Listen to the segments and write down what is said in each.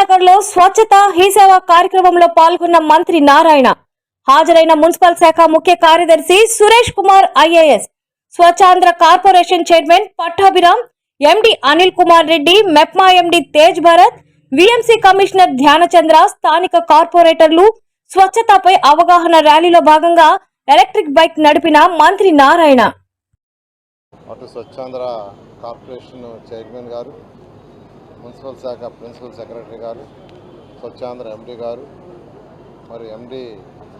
నగర్లో స్వచ్ఛత హీ సేవ కార్యక్రమంలో పాల్గొన్న మంత్రి నారాయణ. హాజరైన మున్సిపల్ శాఖ ముఖ్య కార్యదర్శి Suresh Kumar IAS. Swachhandhra corporation chairman Pattabhiram MD Anil Kumar Reddy MEPMA MD Tej Bharat VMC commissioner Dhyanachandra స్థానిక కార్పొరేటర్లు స్వచ్ఛతపై అవగాహన ర్యాలీలో భాగంగా ఎలక్ట్రిక్ బైక్ నడిపిన మంత్రి నారాయణ. అటు స్వచ్ఛాంధ్ర కార్పొరేషన్ చైర్మన్ గారు మున్సిపల్ శాఖ ప్రిన్సిపల్ సెక్రటరీ గారు స్వచ్ఛాంధ్ర ఎండి గారు మరి ఎండి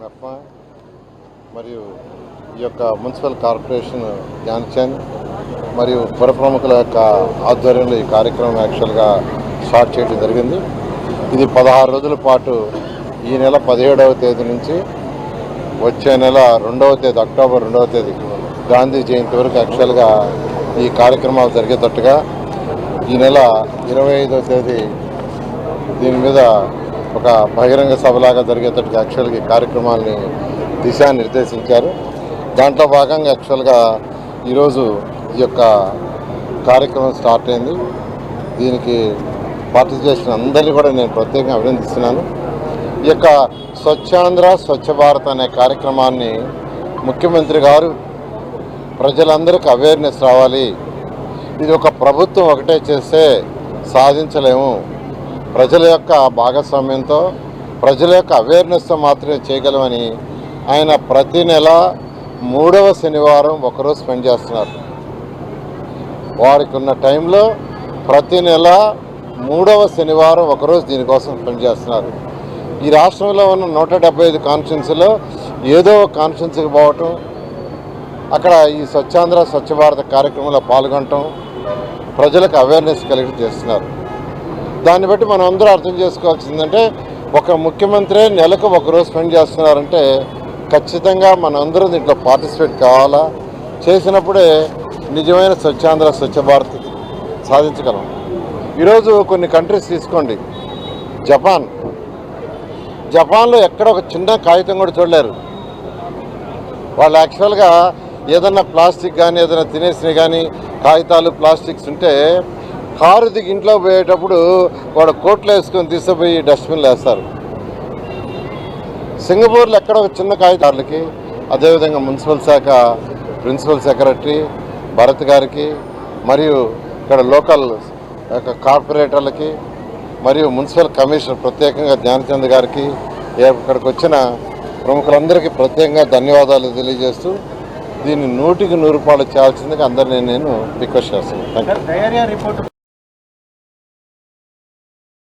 మెప్మా మరియు ఈ యొక్క మున్సిపల్ కార్పొరేషన్ ధ్యాన్చంద్ మరియు పుర ప్రముఖుల యొక్క ఆధ్వర్యంలో ఈ కార్యక్రమం యాక్చువల్గా స్టార్ట్ చేయడం జరిగింది. ఇది పదహారు రోజుల పాటు ఈ నెల పదిహేడవ తేదీ నుంచి వచ్చే నెల రెండవ తేదీ అక్టోబర్ రెండవ తేదీ గాంధీ జయంతి వరకు యాక్చువల్గా ఈ కార్యక్రమాలు జరిగేటట్టుగా ఈ నెల ఇరవై ఐదవ తేదీ దీని మీద ఒక బహిరంగ సభలాగా జరిగేటట్టు యాక్చువల్గా ఈ కార్యక్రమాల్ని దిశానిర్దేశించారు. దాంట్లో భాగంగా యాక్చువల్గా ఈరోజు ఈ యొక్క కార్యక్రమం స్టార్ట్ అయింది. దీనికి పార్టిసిపేషన్ అందరినీ కూడా నేను ప్రత్యేకంగా అభినందిస్తున్నాను. ఈ యొక్క స్వచ్ఛాంధ్ర స్వచ్ఛ భారత్ అనే కార్యక్రమాన్ని ముఖ్యమంత్రి గారు ప్రజలందరికీ అవేర్నెస్ రావాలి. ఇది ఒక ప్రభుత్వం ఒకటే చేస్తే సాధించలేము. ప్రజల యొక్క భాగస్వామ్యంతో ప్రజల యొక్క అవేర్నెస్తో మాత్రమే చేయగలమని ఆయన ప్రతి నెల మూడవ శనివారం ఒకరోజు స్పెండ్ చేస్తున్నారు. వారికి ఉన్న టైంలో ప్రతి నెల మూడవ శనివారం ఒకరోజు దీనికోసం స్పెండ్ చేస్తున్నారు. ఈ రాష్ట్రంలో ఉన్న నూట డెబ్బై ఐదు కాన్స్టిట్యున్సీలో ఏదో ఒక కాన్స్టిట్యున్సీకి పోవటం అక్కడ ఈ స్వచ్ఛాంధ్ర స్వచ్ఛ భారత కార్యక్రమంలో పాల్గొనటం ప్రజలకు అవేర్నెస్ కలిగి చేస్తున్నారు. దాన్ని బట్టి మనం అందరూ అర్థం చేసుకోవాల్సిందంటే ఒక ముఖ్యమంత్రి నెలకు ఒకరోజు స్పెండ్ చేస్తున్నారంటే ఖచ్చితంగా మనందరూ దీంట్లో పార్టిసిపేట్ కావాలా? చేసినప్పుడే నిజమైన స్వచ్ఛాంధ్ర స్వచ్ఛ భారత్ సాధించగలం. ఈరోజు కొన్ని కంట్రీస్ తీసుకోండి. జపాన్. జపాన్లో ఎక్కడ ఒక చిన్న కాగితం కూడా చూడలేరు. వాళ్ళు యాక్చువల్గా ఏదన్నా ప్లాస్టిక్ కానీ ఏదైనా తినేసినవి కానీ కాగితాలు ప్లాస్టిక్స్ ఉంటే కారు దిగి ఇంట్లో పోయేటప్పుడు వాడు కోట్లు వేసుకొని తీసుకుపోయి డస్ట్బిన్లు వేస్తారు. సింగపూర్లో ఎక్కడ ఒక చిన్న కాగితాలకి అదేవిధంగా మున్సిపల్ శాఖ ప్రిన్సిపల్ సెక్రటరీ భరత్ గారికి మరియు ఇక్కడ లోకల్ యొక్క కార్పొరేటర్లకి మరియు మున్సిపల్ కమిషనర్ ప్రత్యేకంగా ధ్యానచంద్ గారికి ఇక్కడికి వచ్చిన ప్రముఖులందరికీ ప్రత్యేకంగా ధన్యవాదాలు తెలియజేస్తూ దీన్ని నూటికి నూరు రూపాయలు చేయాల్సిందిగా అందరినీ నేను రిక్వెస్ట్ చేస్తున్నాను.